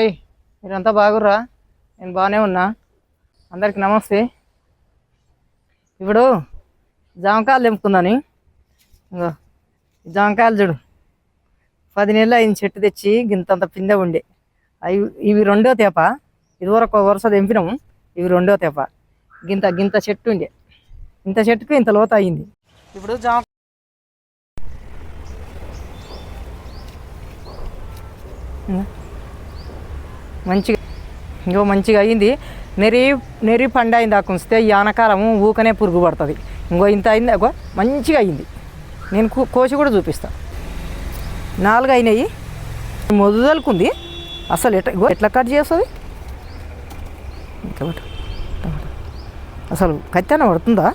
Hi. మీరంతా బాగుర్రా? నేను బాగానే ఉన్నా. అందరికి నమస్తే. ఇప్పుడు జామకాయలు తెంపుకుందని. ఇంగో జామకాయలు చూడు. పది నెలలు అయిన చెట్టు తెచ్చి గింతంత పిందె ఉండే. అవి ఇవి రెండో తేప. ఇదివరకు వరుస తెంపినాము ఇవి రెండో తేప. గింత గింత చెట్టు ఉండే. ఇంత చెట్టుకు ఇంత లోత అయింది. ఇప్పుడు జామ ఇంగో. మంచిగా ఇంకో మంచిగా అయింది. నెరి నెరి పండు అయింది ఆ ఉంచితే ఈ ఆనకాలము ఊకనే పురుగు పడుతుంది. ఇంకో ఇంత అయింది ఒక మంచిగా అయింది. నేను కోసి కూడా చూపిస్తాను నాలుగు అయినాయి. మొదలుకుంది. అసలు ఎట్లా ఇగో ఎట్లా కట్ చేస్తుంది? అసలు కత్తాన పడుతుందా?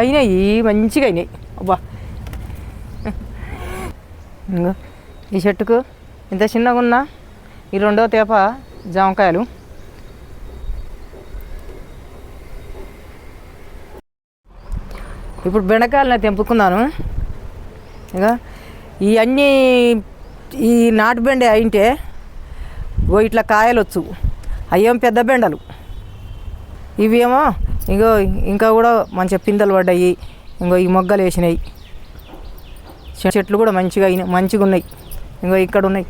అయినాయి మంచిగా అయినాయి. అబ్బా. ఈ చెట్టుకు ఇంత చిన్నగా ఉన్న ఈ రెండో తేప జామకాయలు. ఇప్పుడు బెండకాయలను తెంపుకున్నాను. ఇక ఈ అన్నీ ఈ నాటు బెండ అయింటే ఓ ఇట్లా కాయలు వచ్చు అయ్యేం పెద్ద బెండలు. ఇవేమో ఇంకో ఇంకా కూడా మంచిగా పిందెలు పడ్డాయి. ఇంకో ఈ మొగ్గలు వేసినాయి. చెట్లు కూడా మంచిగా అయినాయి మంచిగా ఉన్నాయి ఇంకో ఇక్కడ ఉన్నాయి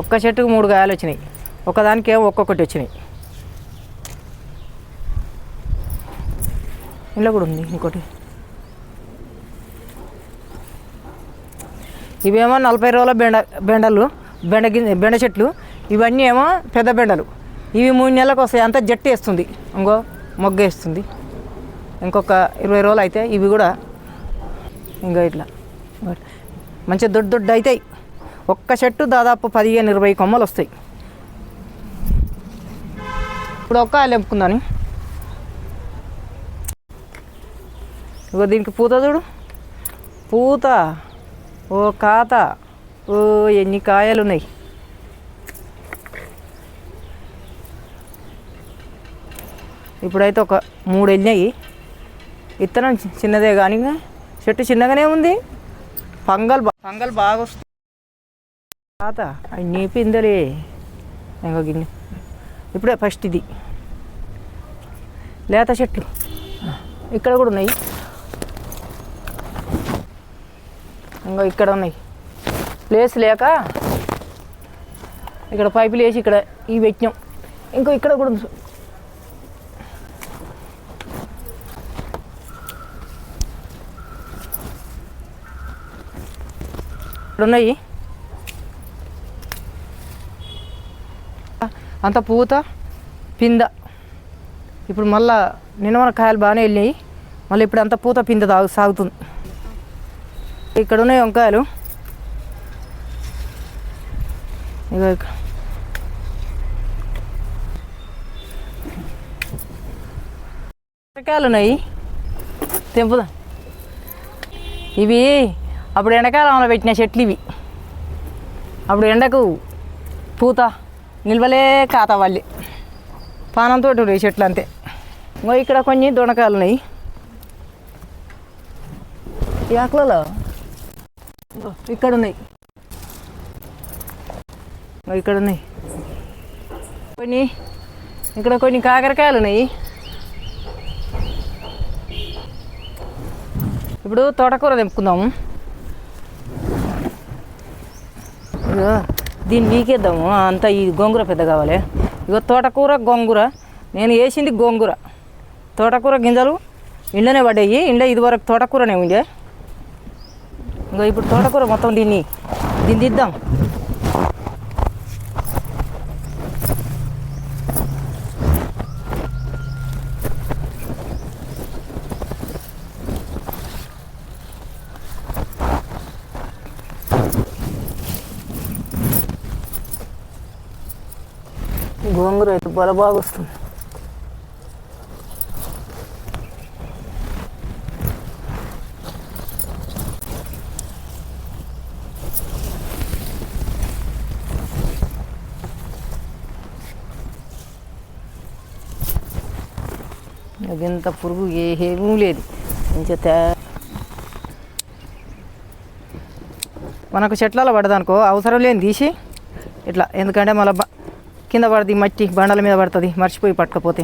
ఒక్క చెట్టుకు మూడు కాయలు వచ్చినాయి. ఒకదానికి ఏమో ఒక్కొక్కటి వచ్చినాయి. ఇంట్లో కూడా ఉంది ఇంకోటి. ఇవేమో నలభై రోజుల బెండ బెండలు బెండ గింజ బెండ చెట్లు ఇవన్నీ ఏమో పెద్ద బెండలు. ఇవి మూడు నెలలకు వస్తాయి. అంతా జట్టు వేస్తుంది. ఇంకో మొగ్గ వేస్తుంది. ఇంకొక ఇరవై రోజులు అయితే ఇవి కూడా ఇంకా ఇట్లా. మంచిగా దొడ్డు దొడ్డు అవుతాయి. ఒక్క చెట్టు దాదాపు పదిహేను ఇరవై కొమ్మలు వస్తాయి. ఇప్పుడు ఒక్క ఆలు ఎంపుకుందాని ఇగో దీనికి పూత చూడు. పూత. ఓ కాత ఓ ఎన్ని కాయలు ఉన్నాయి. ఇప్పుడైతే ఒక మూడు వెళ్ళినాయి విత్తనం చిన్నదే కానీ చెట్టు చిన్నగానే ఉంది. ఫంగల్ ఫంగల్ బాగా వస్తుంది తాత అవి పిందలే ఇంకో గిన్నె. ఇప్పుడే ఫస్ట్ ఇది. లేత చెట్లు ఇక్కడ కూడా ఉన్నాయి. ఇంకా ఇక్కడ ఉన్నాయి. ప్లేస్ లేక ఇక్కడ పైపులు వేసి ఇక్కడ ఈ పెట్టినాం. ఇంకో ఇక్కడ కూడా ఉన్నాయి అంత పూత పింద. ఇప్పుడు మళ్ళా నిన్న కాయలు బాగానే వెళ్ళినాయి. మళ్ళీ ఇప్పుడు అంత పూత పింద తాగు సాగుతుంది. ఇక్కడ ఉన్నాయి వంకాయలు ఇక. వంకాయలు ఉన్నాయి తెంపుదా. ఇవి అప్పుడు ఎండాకాలంలో పెట్టిన చెట్లు ఇవి. అప్పుడు ఎండకు పూత నిల్వలే కాత వాళ్ళి పానంతో ఉన్నాయి చెట్లు అంతే. ఇంకో ఇక్కడ కొన్ని దొండకాయలు ఉన్నాయి. ఈ ఆకులలో ఇక్కడ ఉన్నాయి. ఇక్కడ ఉన్నాయి. కొన్ని ఇక్కడ కొన్ని కాకరకాయలు ఉన్నాయి. ఇప్పుడు తోటకూర తెంపుకుందాము ఇగో దీన్ని వీకేద్దాము. అంతా ఈ గోంగూర పెద్ద కావాలి. ఇగో తోటకూర గోంగూర. నేను వేసింది గోంగూర. తోటకూర గింజలు ఇండనే పడ్డాయి. ఇండ్ల ఇదివరకు తోటకూరనే ఉండే. ఇంకా ఇప్పుడు తోటకూర మొత్తం దీన్ని దీన్ని ఇద్దాం గోంగూర అయితే బల బాగా వస్తుంది ఇంత పురుగు ఏమీ లేదు. ఇంత మనకు చెట్లలో పడదనుకో అవసరం లేని తీసి ఇట్లా. ఎందుకంటే మళ్ళీ కింద పడుతుంది మట్టి బండల మీద పడుతుంది మర్చిపోయి పట్టకపోతే.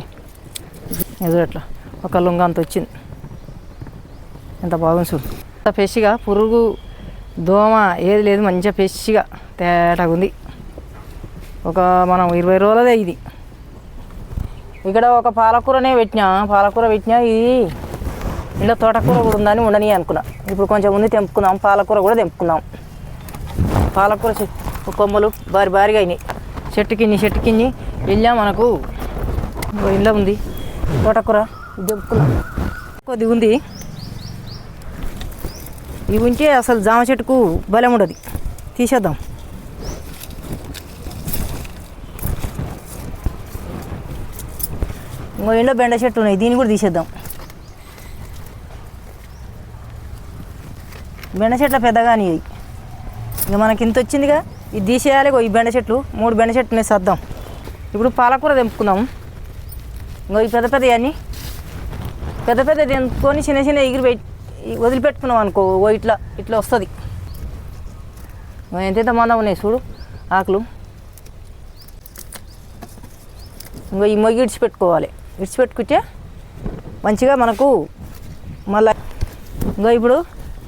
ఎదురట్లా ఒక లుంగ అంత వచ్చింది. ఎంత బాగుంది చూడు. అంత ఫ్రెష్గా పురుగు దోమ ఏది లేదు మంచిగా ఫ్రెష్గా తేటగా ఉంది. ఒక మనం ఇరవై రోజులదే ఇది. ఇక్కడ ఒక పాలకూరనే పెట్టినా పాలకూర పెట్టినా ఇది ఇంట్లో తోటకూర కూడా ఉందని ఉండని అనుకున్నా. ఇప్పుడు కొంచెం ఉంది తెంపుకుందాం పాలకూర కూడా తెంపుకుందాం పాలకూర కొమ్మలు భారీ భారీగా అయినాయి. చెట్టు కింది చెట్టు కింది వెళ్ళా మనకు. ఇళ్ళ ఉంది. తోటకూర ఇది కొద్ది కొద్దిగా ఉంది. ఇవి ఉంటే అసలు జామ చెట్టుకు బలం ఉండదు. తీసేద్దాం. ఇంకో ఇంట్లో బెండ చెట్టు ఉన్నాయి. దీన్ని కూడా తీసేద్దాం. బెండ చెట్ల పెద్దగా అని ఇక మనకి ఇంత వచ్చిందిగా? ఇది తీసేయాలి ఈ బెండ చెట్లు మూడు బెండ చెట్లు నేను సర్దాం. ఇప్పుడు పాలకూర తెంపుకుందాం. ఇంకో ఈ పెద్ద పెద్ద అన్నీ పెద్ద పెద్ద తెంపుకొని చిన్న చిన్న ఎగిరి వదిలిపెట్టుకున్నాం అనుకో ఓ ఇట్లా ఇట్లా వస్తుంది. ఎంతెంత మందం ఉన్నాయి చూడు ఆకులు. ఇంకో ఈ మొగ్గు ఇడిచిపెట్టుకోవాలి. ఇడిచిపెట్టుకుంటే మంచిగా మనకు మళ్ళీ ఇంకో ఇప్పుడు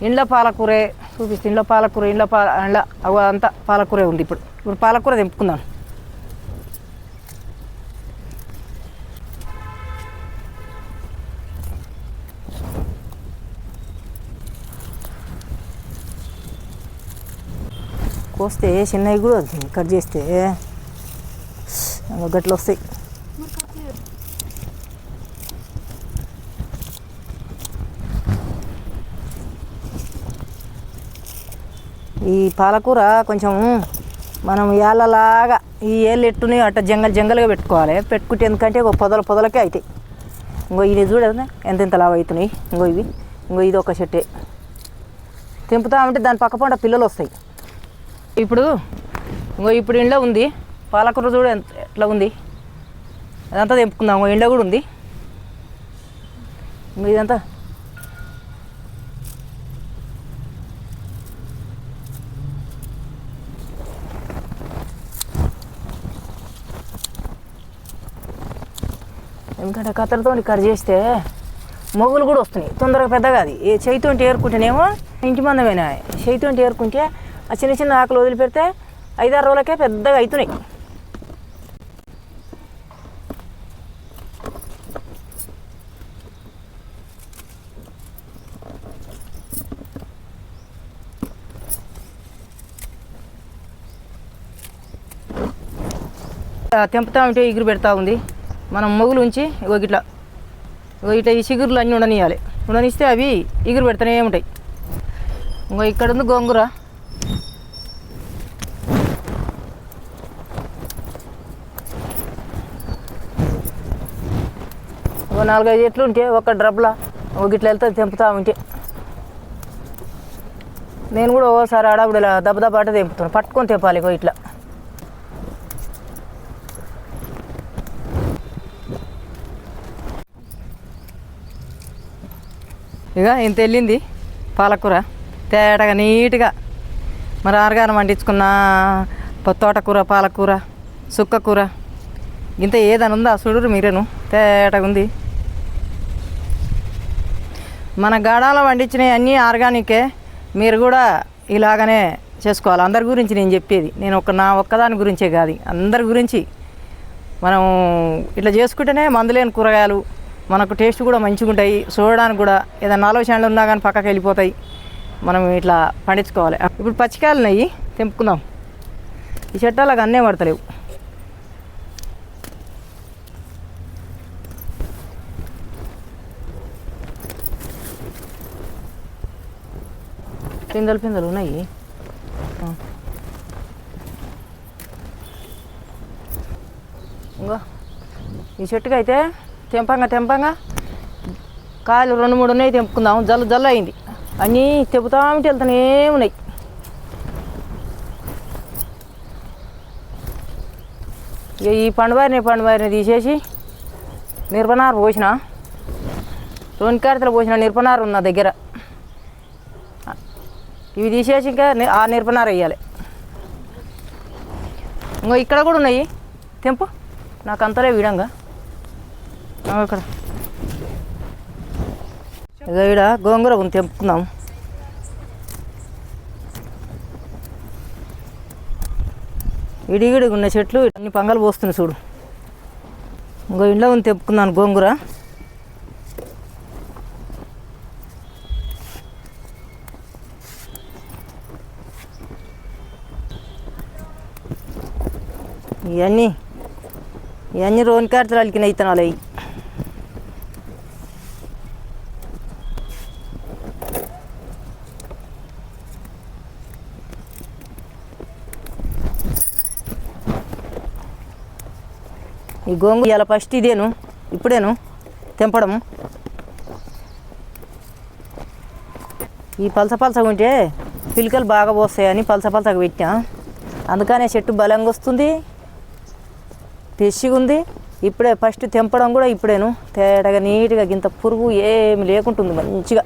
ఇండ్ల పాలకూరే చూపిస్తే ఇంట్లో పాలకూర ఇంట్లో పాల ఇంట్లో అంతా పాలకూరే ఉంది ఇప్పుడు. ఇప్పుడు పాలకూర తెంపుకుందాం. కోస్తే చిన్నవి కూడా వస్తాయి కట్ చేస్తే. గట్లు వస్తాయి ఈ పాలకూర కొంచెం మనం ఏళ్ళలాగా ఈ ఏళ్ళు ఎట్టుని అట్ట జంగల్ జంగల్గా పెట్టుకోవాలి. పెట్టుకుంటే ఎందుకంటే ఒక పొదల పొదలకే అవుతాయి. ఇంకో ఇది చూడదు ఎంత ఎంత లావు అవుతున్నాయి. ఇంకో ఇవి. ఇంకో ఇది ఒక చెట్టే. తెంపుతా ఉంటే దాని పక్క పంట పిల్లలు వస్తాయి. ఇప్పుడు ఇంకో ఇప్పుడు ఇంట్లో ఉంది. పాలకూర చూడ ఎంత ఎట్లా ఉంది. అదంతా తెంపుకుందాం. ఇంకో కూడా ఉంది. ఇదంతా ఎందుకంటే కత్తెరతో కట్ చేస్తే మొగులు కూడా వస్తున్నాయి. తొందరగా పెద్దగా అది. ఏ చేయితో ఏరుకుంటేనేమో ఇంటి మందమైన చేయితో ఏరుకుంటే ఆ చిన్న చిన్న ఆకులు వదిలిపెడితే ఐదారు రోజులకే పెద్దగా అవుతున్నాయి. తెంపుతా ఉంటే ఎగురు పెడతా ఉంది. మనం మొగులు ఉంచి ఇగో ఇట్లా ఇగో ఇట్లా ఈ చిగురులు అన్నీ ఉండనియాలి ఉండనిస్తే అవి ఇగురు పెడతానే ఉంటాయి. ఇంకో ఇక్కడ ఉంది గోంగూర. ఒక నాలుగైదు చెట్లు ఉంటే ఒక డ్రబ్లా ఒక ఇట్లా వెళ్తే తెంపుతా ఉంటే. నేను కూడా ఓసారి ఆడప్పుడు ఇలా దెబ్బ దెబ్బ ఆట తెంపుతాను పట్టుకొని తెంపాలి ఇగో ఇట్లా. ఇక ఇంత వెళ్ళింది పాలకూర. తేటగా నీట్గా. మరి ఆరుగారం వండించుకున్న తోటకూర పాలకూర సుక్కకూర. ఇంత ఏదని ఉందా? చూడరు మీరేను. తేటగా ఉంది. మన గాడాలో వండించినవి అన్నీ ఆర్గానికే. మీరు కూడా ఇలాగనే చేసుకోవాలి. అందరి గురించి నేను చెప్పేది. నేను ఒక నా ఒక్కదాని గురించే కాదు. అందరి గురించి. మనం ఇట్లా చేసుకుంటేనే మందులేని కూరగాయలు మనకు టేస్ట్ కూడా మంచిగా ఉంటాయి చూడడానికి కూడా ఏదైనా నాలుగు ఆలోచనలు ఉన్నా కానీ పక్కకి వెళ్ళిపోతాయి. మనం ఇట్లా పండించుకోవాలి. ఇప్పుడు పచ్చికాయలు ఉన్నాయి. తెంపుకుందాం. ఈ చెట్టాలకు అన్నే పడతలేవు. పిందెలు పిందెలు ఉన్నాయి. ఇంకా ఈ చెట్టుకైతే తెంపంగా తెంపంగా. కాయలు రెండు మూడు ఉన్నాయి తెంపుకుందాం. జల్లు జల్లు అయింది. అన్నీ తెంపుతా ఉంటే వెళ్తానే ఉన్నాయి. ఇక ఈ పండువారిని పండువారిని తీసేసి మిరపనారు పోసిన. రెండు కార్తలు పోసిన నిర్పనారు ఉన్న దగ్గర. ఇవి తీసేసి ఇంకా ఆ నిర్పనారు వేయాలి. ఇంకో ఇక్కడ కూడా ఉన్నాయి. తెంపు. నాకు అంతలే విడంగా. ఇక్కడ. ఇక ఈడ గోంగూర ఉంది తెంపుకుందాం. ఇడిగిడిగా ఉన్న చెట్లు అన్ని పంగలు పోస్తున్నాయి చూడు. ఇంకో ఇంట్లో ఉంది తెంపుకున్నాను గోంగూర. ఇవన్నీ ఇవన్నీ రోని కార్తలు అలికిన ఇతనాలు అవి ఈ గోంగూర ఇలా ఫస్ట్ ఇదేను ఇప్పుడేను తెంపడం. ఈ పలస పలసగా ఉంటే పిలకలు బాగా పోస్తాయని పలస పలసగా పెట్టా అందుకనే చెట్టు బలంగా వస్తుంది ఫ్రెష్గా ఉంది. ఇప్పుడే ఫస్ట్ తెంపడం కూడా ఇప్పుడేను. తేటగా నీట్గా ఇంత పురుగు ఏమి లేకుంటుంది మంచిగా.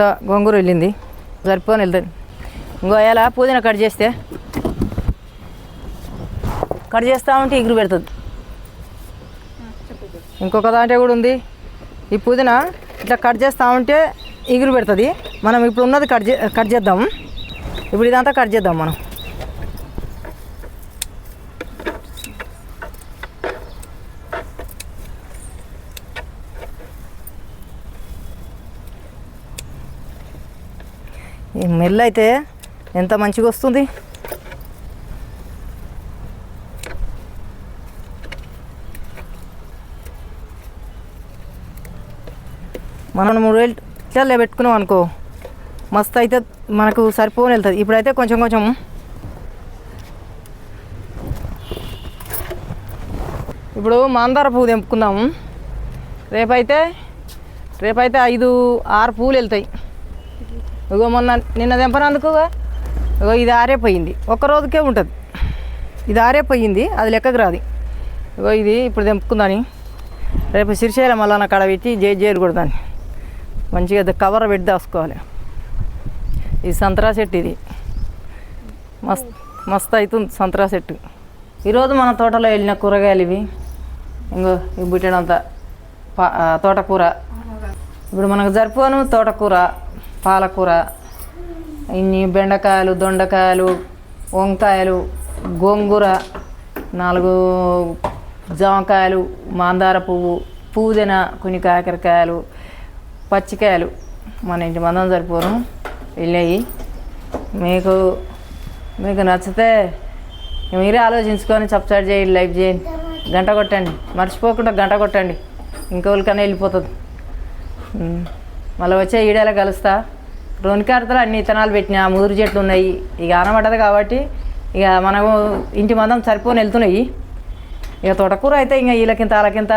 ఇంత గోంగూర వెళ్ళింది. సరిపోని వెళ్తుంది ఇంకో ఎలా పుదీనా కట్ చేస్తే కట్ చేస్తా ఉంటే ఇగురు పెడుతుంది. ఇంకొక దాంట్లో కూడా ఉంది. ఈ పుదీనా ఇట్లా కట్ చేస్తూ ఉంటే ఇగురు పెడుతుంది. మనం ఇప్పుడు ఉన్నది కట్ చే కట్ చేద్దాం. ఇప్పుడు ఇదంతా కట్ చేద్దాం మనం. మెల్ అయితే ఎంత మంచిగా వస్తుంది? మనం మూడు వేలు ఇట్లా పెట్టుకున్నాం అనుకో మస్తు అయితే మనకు సరిపోని వెళ్తుంది. ఇప్పుడైతే కొంచెం కొంచెం ఇప్పుడు మందార పువ్వు తెంపుకుందాము రేపైతే రేపైతే ఐదు ఆరు పువ్వులు వెళ్తాయి. ఇగో మొన్న నిన్న తెంపనందుకు ఇగో ఇది ఆరేపోయింది ఒక్క రోజుకే ఉంటుంది. ఇది ఆరేపోయింది అది లెక్కకు రాదు. ఇగో ఇది ఇప్పుడు తెంపుకుందాని. రేపు సిరిశైలం మళ్ళా కాడ పెట్టి జే జైలు కొడదాన్ని మంచిగా కవర్ పెట్టి దాసుకోవాలి ఇది సంతరా చెట్టు ఇది. మస్త్ మస్తు అవుతుంది సంతరా చెట్టు ఈరోజు మన తోటలో వెళ్ళిన కూరగాయలు ఇవి. ఇంకో ఇవి పుట్టినంత తోటకూర. ఇప్పుడు మనకు జరుపుకోను తోటకూర. పాలకూర ఇన్ని బెండకాయలు దొండకాయలు వంకాయలు గోంగూర నాలుగు జామకాయలు మందార పువ్వు పుదీన కొన్ని కాకరకాయలు పచ్చికాయలు. మన ఇంటి మందం సరిపోను. వెళ్ళాయి. మీకు మీకు నచ్చితే మీరే ఆలోచించుకొని సబ్స్క్రైబ్ చేయండి లైక్ చేయండి. గంట కొట్టండి. మర్చిపోకుండా గంట కొట్టండి. ఇంకొకరికైనా వెళ్ళిపోతుంది. మళ్ళీ వచ్చే ఈడేలా కలుస్తా. రోనికారతలు అన్ని ఇత్తనాలు పెట్టినా ముదురు చెట్లు ఉన్నాయి. ఇక ఆనబడ్డది కాబట్టి ఇక మనము ఇంటి మందం సరిపోని వెళ్తున్నాయి. ఇక తోటకూర అయితే ఇంకా వీళ్ళకింత వాళ్ళకింత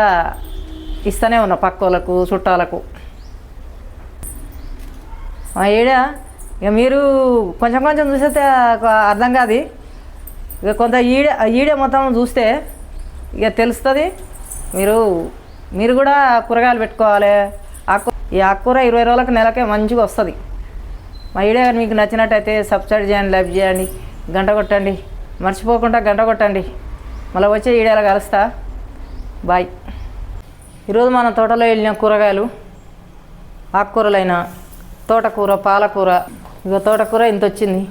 ఇస్తూనే ఉన్నా పక్క వాళ్ళకు చుట్టాలకు. ఆ ఈడ ఇక మీరు కొంచెం కొంచెం చూసేస్తే అర్థం కాదు. ఇక కొంత ఈడ ఈడ మొత్తం చూస్తే ఇక తెలుస్తుంది. మీరు మీరు కూడా కూరగాయలు పెట్టుకోవాలి. ఆకు ఈ ఆకుకూర ఇరవై రోజులకు నెలకే మంచిగా వస్తుంది. మా వీడియో మీకు నచ్చినట్టయితే సబ్స్క్రైబ్ చేయండి లైక్ చేయండి గంట కొట్టండి మర్చిపోకుండా గంట కొట్టండి. మళ్ళీ వచ్చే వీడియోలో కలుస్తా. బాయ్. ఈరోజు మన తోటలో వెళ్ళిన కూరగాయలు ఆకుకూరలైన తోటకూర పాలకూర. ఇక తోటకూర ఇంత వచ్చింది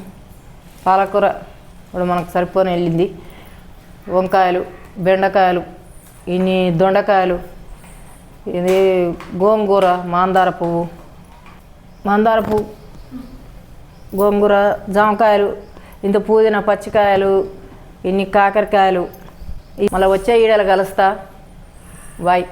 పాలకూర ఇప్పుడు మనకు సరిపోని వెళ్ళింది. వంకాయలు బెండకాయలు ఇన్ని దొండకాయలు ఇది గోంగూర మాందార పువ్వు. మందార పువ్వు. గోంగూర జామకాయలు ఇంత పుదీనా పచ్చికాయలు ఇన్ని కాకరకాయలు. మళ్ళీ వచ్చే ఈడలు కలుస్తా. బాయ్.